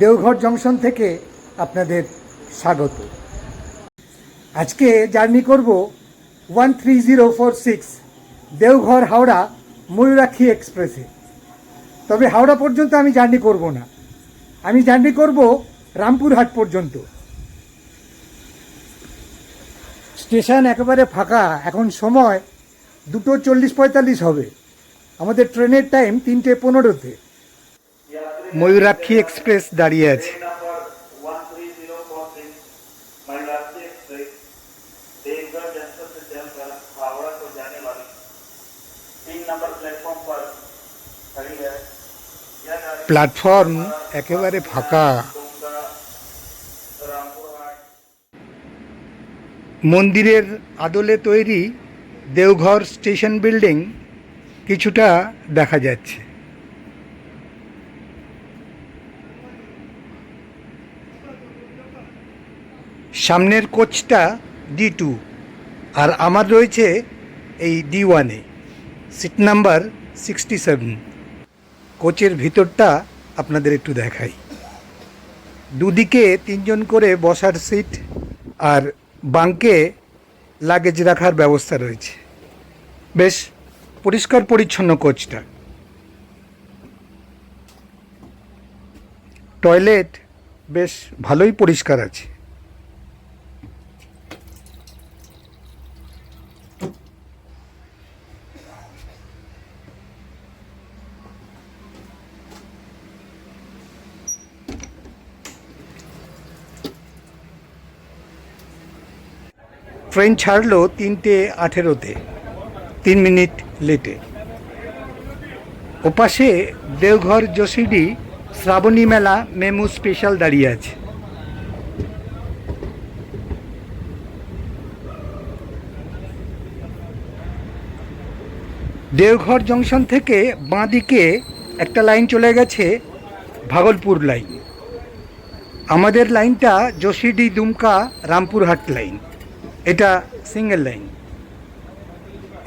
Deoghar junction থেকে আপনাদের স্বাগত। আজকে জার্নি করব one three zero four six Deoghar Howrah Mayurakshi এক্সপ্রেসে। তবে হাওড়া পর্যন্ত আমি জার্নি করব না। আমি জার্নি করব রামপুরহাট পর্যন্ত। স্টেশন একেবারে ফাঁকা, এখন সময় দুটো চল্লিশ পঁয়তাল্লিশ হবে। আমাদের ট্রেনের টাইম তিনটে পনেরোতে। ময়ূরাক্ষী এক্সপ্রেস দাঁড়িয়ে আছে। প্ল্যাটফর্ম একেবারে ফাঁকা। মন্দিরের আদলে তৈরি দেওঘর স্টেশন বিল্ডিং কিছুটা দেখা যাচ্ছে। সামনের কোচটা ডি টু আর আমার রয়েছে এই ডি ওয়ানে সিট নাম্বার সিক্সটি সেভেন কোচের ভিতরটা আপনাদের একটু দেখাই। দুদিকে তিনজন করে বসার সিট আর বাঙ্কে লাগেজ রাখার ব্যবস্থা রয়েছে। বেশ, পরিষ্কার পরিচ্ছন্ন কোচটা। টয়লেট বেশ ভালোই পরিষ্কার আছে। ট্রেন ছাড়লো তিনটে আঠেরোতে, তিন মিনিট লেটে। ওপাশে দেওঘর যোশিডি শ্রাবণী মেলা মেমু স্পেশাল দাঁড়িয়ে আছে। দেওঘর জংশন থেকে বাঁদিকে একটা লাইন চলে গেছে, ভাগলপুর লাইন। আমাদের লাইনটা যোশিডি দুমকা রামপুরহাট লাইন। এটা সিঙ্গেল লাইন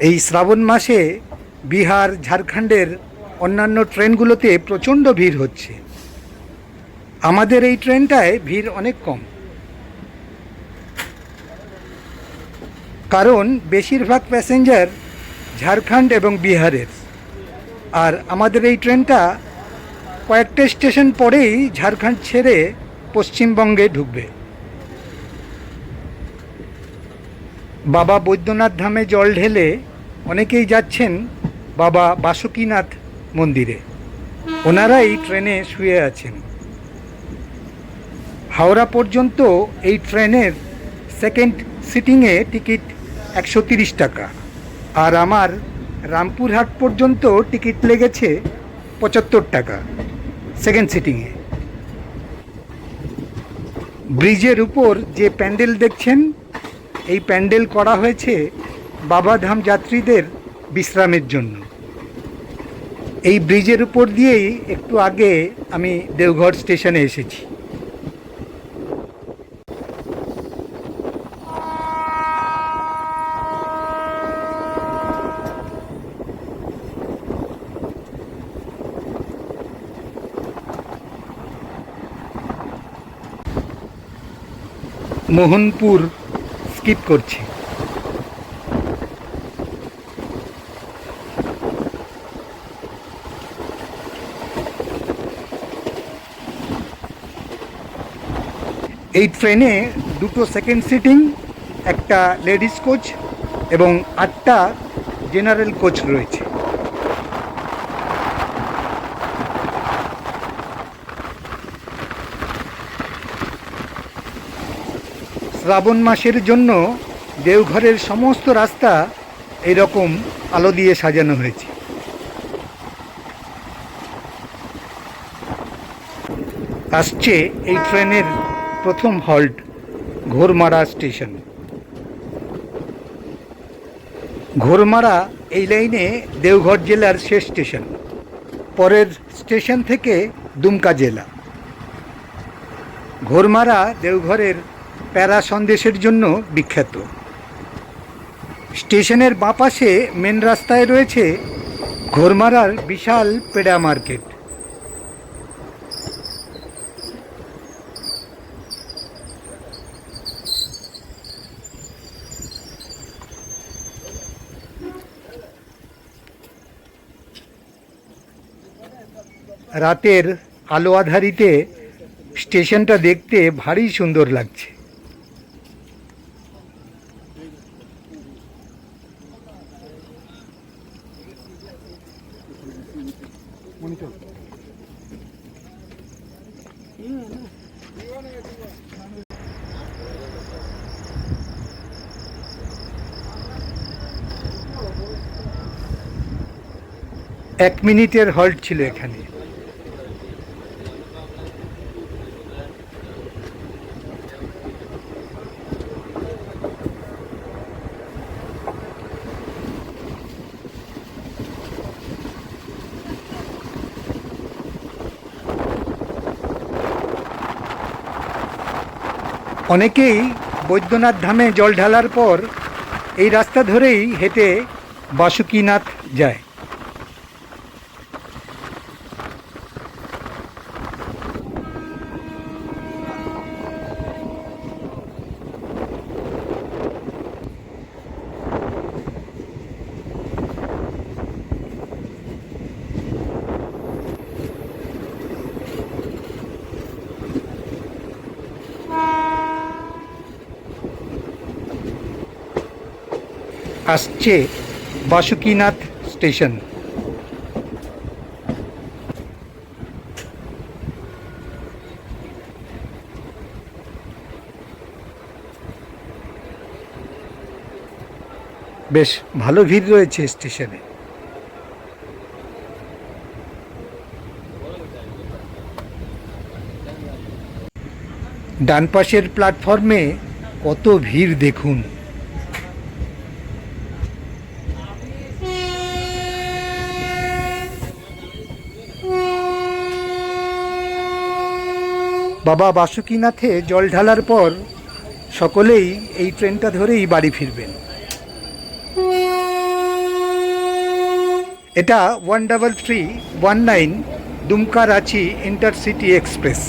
এই শ্রাবণ মাসে বিহার, ঝাড়খণ্ডের অন্যান্য ট্রেনগুলোতে প্রচণ্ড ভিড় হচ্ছে। আমাদের এই ট্রেনটায় ভিড় অনেক কম। কারণ বেশিরভাগ প্যাসেঞ্জার ঝাড়খণ্ড এবং বিহারের। আর আমাদের এই ট্রেনটা কয়েকটা স্টেশন পরেই ঝাড়খণ্ড ছেড়ে পশ্চিমবঙ্গে ঢুকবে। বাবা বৈদ্যনাথ ধামে জল ঢেলে অনেকেই যাচ্ছেন বাবা বাসুকীনাথ মন্দিরে। ওনারাই ট্রেনে শুয়ে আছেন। হাওড়া পর্যন্ত এই ট্রেনের সেকেন্ড সিটিংয়ে টিকিট একশো তিরিশ টাকা। আর আমার রামপুরহাট পর্যন্ত টিকিট লেগেছে পঁচাত্তর টাকা সেকেন্ড সিটিংয়ে। ব্রিজের উপর যে প্যান্ডেল দেখছেন এই প্যান্ডেল করা হয়েছে বাবাধাম যাত্রীদের বিশ্রামের জন্য। এই ব্রিজের উপর দিয়েই একটু আগে আমি দেওঘর স্টেশনে এসেছি। মোহনপুর স্কিপ করছি। এই ট্রেনে দুটো সেকেন্ড সিটিং একটা লেডিস কোচ এবং আটটা জেনারেল কোচ রয়েছে। শ্রাবণ মাসের জন্য দেওঘরের সমস্ত রাস্তা এরকম আলো দিয়ে সাজানো হয়েছে। আসছে এই ট্রেনের প্রথম হল্ট, ঘোরমারা স্টেশন। ঘোরমারা এই লাইনে দেওঘর জেলার শেষ স্টেশন, পরের স্টেশন থেকে দুমকা জেলা। ঘোরমারা দেওঘরের প্যারা সন্দেশের জন্য বিখ্যাত। স্টেশনের বাঁপাশে মেন রাস্তায় রয়েছে ঘোরমারার বিশাল পেড়া মার্কেট। রাতের আলো আধারিতে স্টেশনটা দেখতে ভারী সুন্দর লাগছে। এক মিনিটের হল্ট ছিল এখানে। অনেকেই বৈদ্যনাথ ধামে জল ঢালার পর এই রাস্তা ধরেই হেঁটে বাসুকীনাথ যায়। আসছে বাসুকীনাথ স্টেশন। বেশ ভালো ভিড় রয়েছে স্টেশনে। ডান পাশের প্ল্যাটফর্মে কত ভিড় দেখুন। বাবা বাসুকীনাথে জল ঢালার পর সকলেই এই ট্রেনটা ধরেই বাড়ি ফিরবেন। এটা one double three one nine Dumka Ranchi intercity express.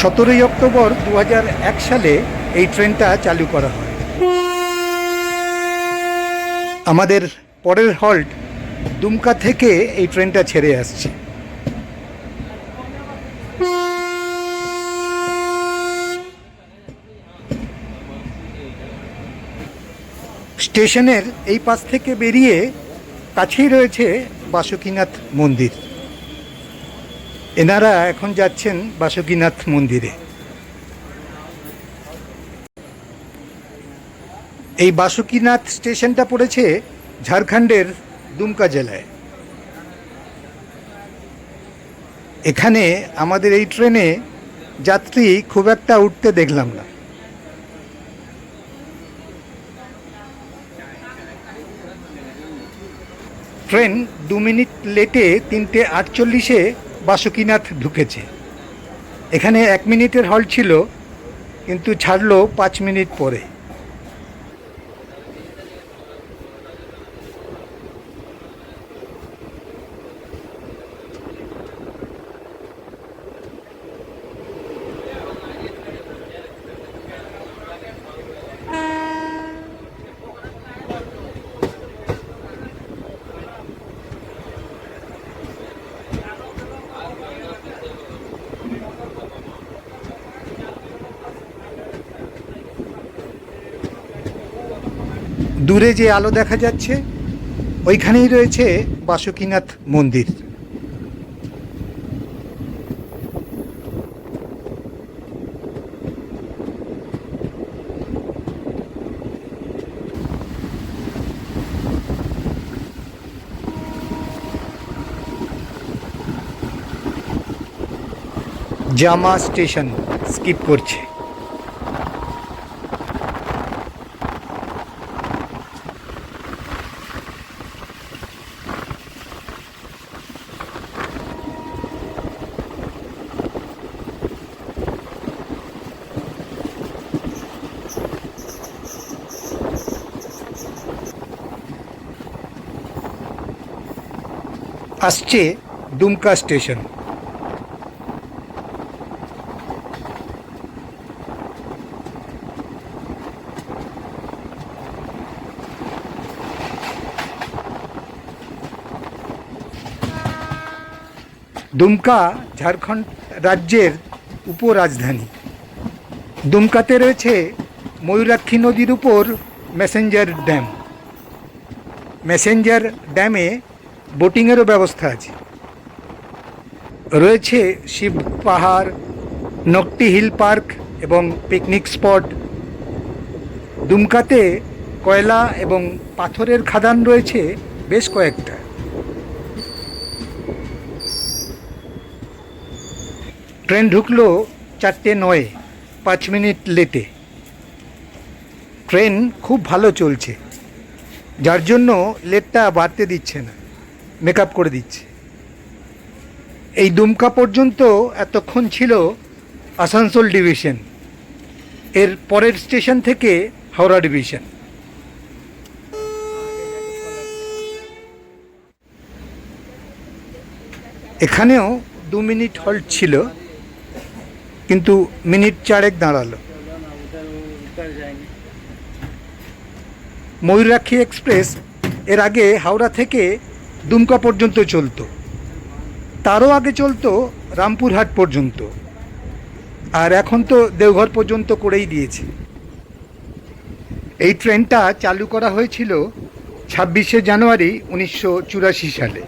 সতেরোই অক্টোবর দু সালে এই ট্রেনটা চালু করা হয়। আমাদের পরের হল্ট দুমকা থেকে এই ট্রেনটা ছেড়ে আসছে। স্টেশনের এই পাশ থেকে বেরিয়ে কাছেই রয়েছে বাসুকীনাথ মন্দির। এনারা এখন যাচ্ছেন বাসুকীনাথ মন্দিরে। এই বাসুকীনাথ স্টেশনটা পড়েছে ঝাড়খণ্ডের দুমকা জেলায়। এখানে আমাদের এই ট্রেনে যাত্রী খুব একটা উঠতে দেখলাম না। ট্রেন দু মিনিট লেটে তিনটে আটচল্লিশে বাসুকিনাথ ঢুকেছে। এখানে এক মিনিটের হল ছিল, কিন্তু ছাড়লো পাঁচ মিনিট পরে। দূরে যে আলো দেখা যাচ্ছে ওইখানেই রয়েছে বাসুকীনাথ মন্দির। জামা স্টেশন স্কিপ করছে। আসছে দুমকা স্টেশন। দুমকা ঝাড়খণ্ড রাজ্যের উপরাজধানী। দুমকাতে রয়েছে ময়ূরাক্ষী নদীর উপর ম্যাসেঞ্জার ড্যাম। ম্যাসেঞ্জার ড্যামে বোটিংয়েরও ব্যবস্থা আছে। রয়েছে শিব পাহাড়, নকটি হিল পার্ক এবং পিকনিক স্পট। দুমকাতে কয়লা এবং পাথরের খাদান রয়েছে বেশ কয়েকটা। ট্রেন ঢুকলো চারটে নয়, পাঁচ মিনিট লেটে। ট্রেন খুব ভালো চলছে, যার জন্য লেটটা বাড়তে দিচ্ছে না। মেকআপ করে দিচ্ছে। এই দুমকা পর্যন্ত এতক্ষণ ছিল আসানসোল ডিভিশন। এর পরের স্টেশন থেকে হাওড়া ডিভিশন। এখানেও দু মিনিট হল্ট ছিল, কিন্তু মিনিট চারেক দাঁড়াল। ময়ূরাক্ষী এক্সপ্রেস এর আগে হাওড়া থেকে দুমকা পর্যন্ত চলত। তারও আগে চলতো রামপুরহাট পর্যন্ত। আর এখন তো দেওঘর পর্যন্ত করেই দিয়েছে। এই ট্রেনটা চালু করা হয়েছিল ছাব্বিশে জানুয়ারি উনিশশো চুরাশি সালে।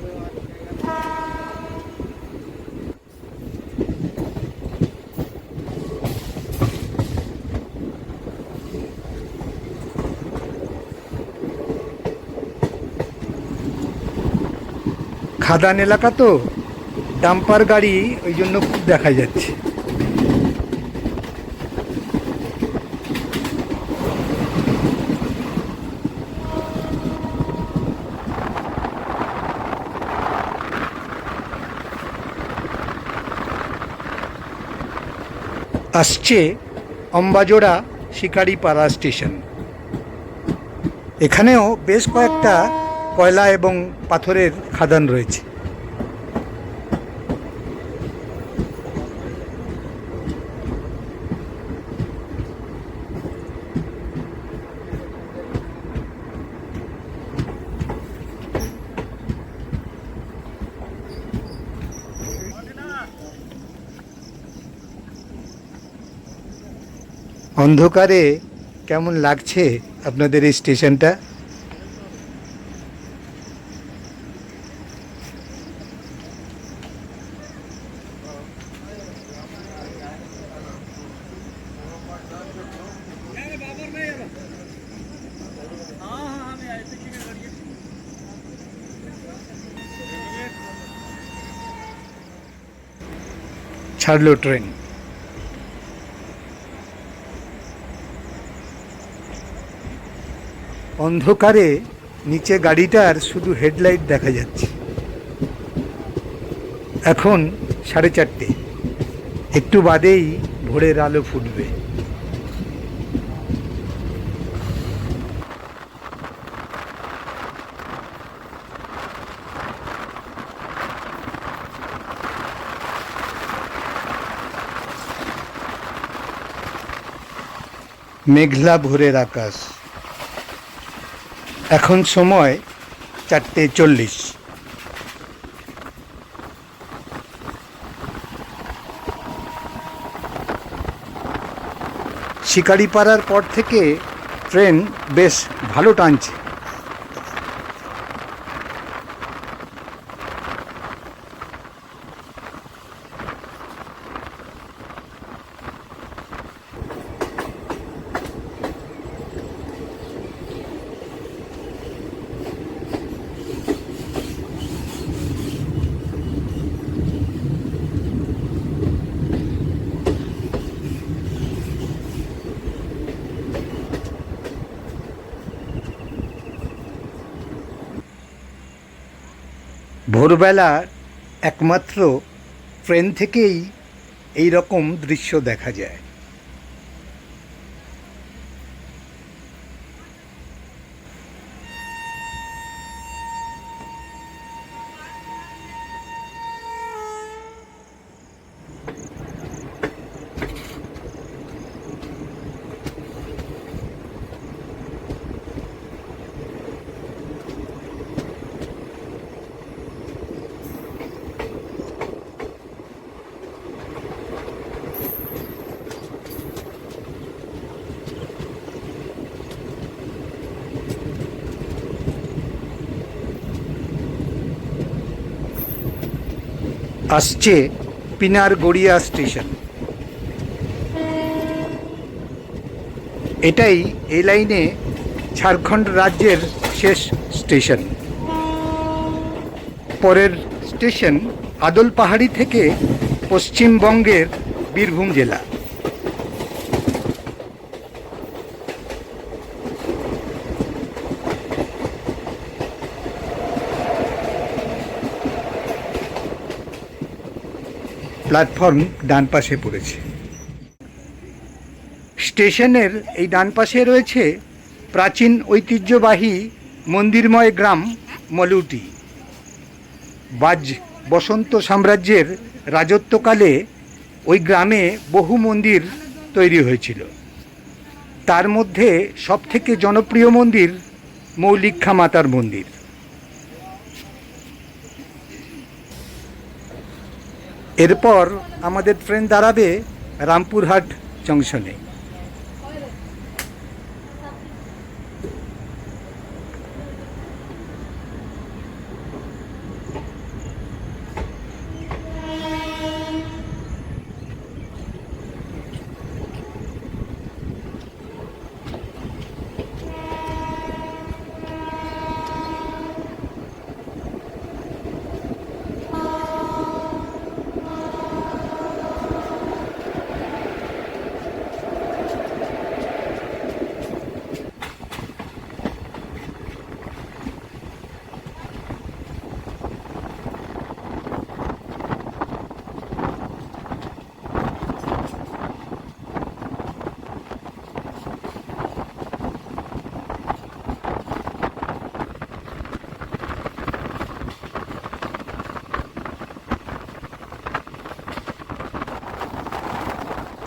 খাদান এলাকা তো, ডাম্পার গাড়ি ওই জন্য খুব দেখা যাচ্ছে। আসছে অম্বাজোড়া শিকারিপাড়া স্টেশন। এখানেও বেশ কয়েকটা কয়লা এবং পাথরের খাদান রয়েছে। অন্ধকারে কেমন লাগছে আপনাদের এই স্টেশনটা? ছাড়লো ট্রেন। অন্ধকারে নিচে গাড়িটার শুধু হেডলাইট দেখা যাচ্ছে। এখন সাড়ে চারটে। একটু বাদেই ভোরের আলো ফুটবে। মেঘলা ভোরের আকাশ। এখন সময় চারটে চল্লিশ। শিকারিপাড়ার পর থেকে ট্রেন বেশ ভালো টানছে। ভোরবেলার একমাত্র ট্রেন থেকেই এই রকম দৃশ্য দেখা যায়। আসছে পিনার গড়িয়া স্টেশন। এটাই এই লাইনে ঝাড়খণ্ড রাজ্যের শেষ স্টেশন। পরের স্টেশন আদল পাহাড়ি থেকে পশ্চিমবঙ্গের বীরভূম জেলা। প্ল্যাটফর্ম ডান পাশে পড়েছে। স্টেশনের এই ডান পাশে রয়েছে প্রাচীন ঐতিহ্যবাহী মন্দিরময় গ্রাম মলুটি। বাজ বসন্ত সাম্রাজ্যের রাজত্বকালে ওই গ্রামে বহু মন্দির তৈরি হয়েছিল। তার মধ্যে সবথেকে জনপ্রিয় মন্দির মৌলিক্ষা মাতার মন্দির। এরপর আমাদের ট্রেন দাঁড়াবে রামপুরহাট জংশনে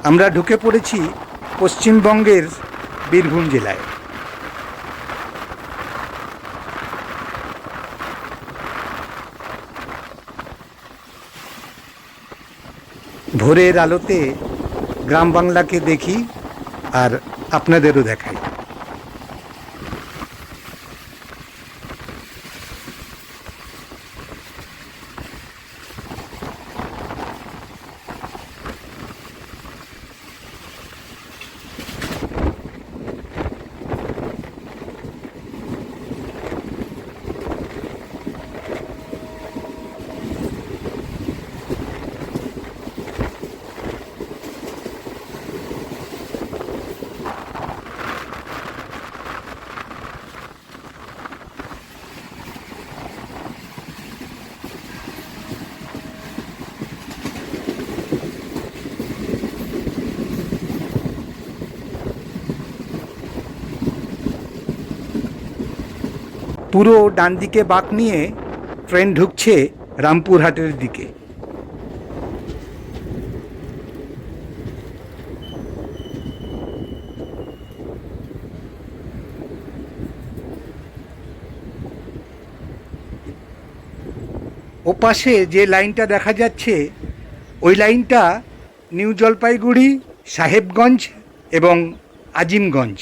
আমরা ঢুকে পড়েছি পশ্চিমবঙ্গের বীরভূম জেলায়। ভোরের আলোতে গ্রাম বাংলাকে দেখি আর আপনাদেরও দেখাই। পুরো ডান দিকে বাঁক নিয়ে ট্রেন ঢুকছে রামপুরহাটের দিকে। ওপাশে যে লাইনটা দেখা যাচ্ছে, ওই লাইনটা নিউ জলপাইগুড়ি, সাহেবগঞ্জ এবং আজিমগঞ্জ।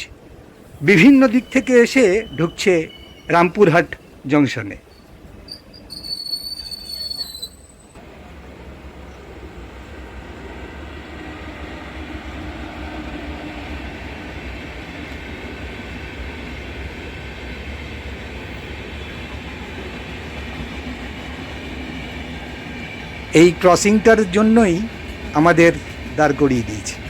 বিভিন্ন দিক থেকে এসে ঢুকছে রামপুরহাট জংশনে। এই ক্রসিংটার জন্যই আমাদের দাঁড় করিয়ে দিয়েছে।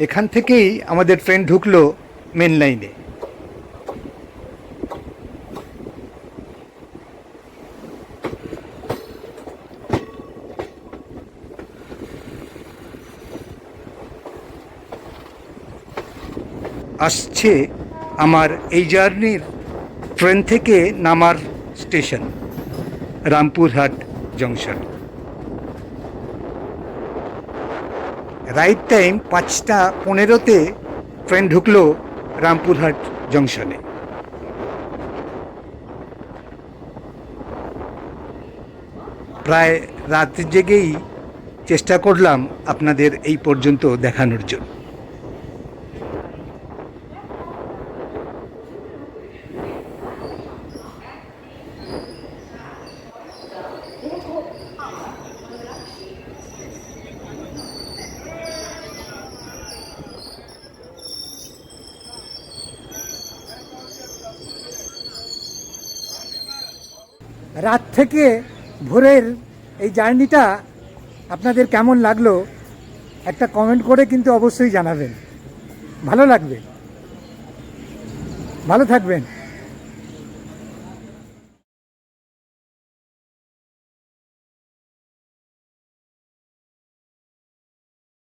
এখান থেকেই আমাদের ট্রেন ঢুকলো মেন লাইনে আসছে আমার এই জার্নির ট্রেন থেকে নামার station Rampurhat junction right time পাঁচটা পনেরোতে ট্রেন ঢুকলো রামপুরহাট জংশনে প্রায় রাত জেগেই চেষ্টা করলাম আপনাদের এই পর্যন্ত দেখানোর জন্য। রাত থেকে ভোরের এই জার্নিটা আপনাদের কেমন লাগল, একটা কমেন্ট করে কিন্তু অবশ্যই জানাবেন। ভালো লাগবে। ভালো থাকবেন।